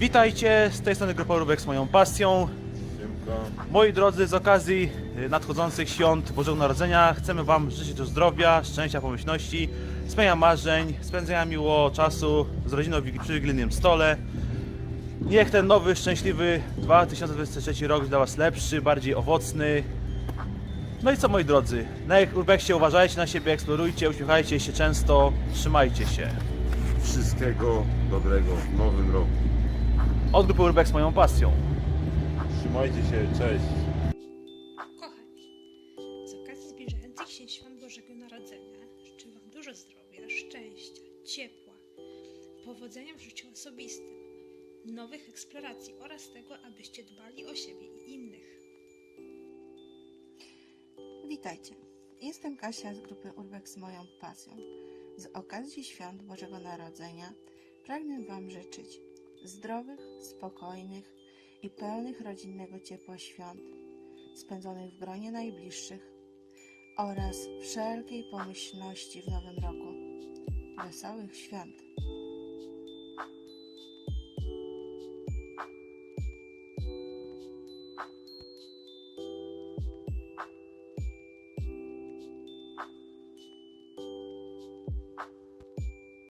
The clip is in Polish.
Witajcie, z tej strony Grupa Rubek z moją pasją. Siemka. Moi drodzy, z okazji y, nadchodzących świąt Bożego Narodzenia chcemy Wam życzyć dużo zdrowia, szczęścia, pomyślności, spełnienia marzeń, spędzenia miło czasu z rodziną przy wigilijnym stole. Niech ten nowy, szczęśliwy 2023 rok dla Was lepszy, bardziej owocny. No i co moi drodzy, na jak urbeksie uważajcie na siebie, eksplorujcie, uśmiechajcie się często, trzymajcie się. Wszystkiego dobrego w nowym roku. Od Grupy Urbex z moją pasją. Trzymajcie się, cześć. Kochani, z okazji zbliżających się świąt Bożego Narodzenia życzę Wam dużo zdrowia, szczęścia, ciepła, powodzenia w życiu osobistym, nowych eksploracji oraz tego, abyście dbali o siebie i innych. Witajcie. Jestem Kasia z grupy Urbex z moją pasją. Z okazji świąt Bożego Narodzenia pragnę Wam życzyć zdrowych, spokojnych i pełnych rodzinnego ciepła świąt, spędzonych w gronie najbliższych oraz wszelkiej pomyślności w nowym roku. Wesołych świąt!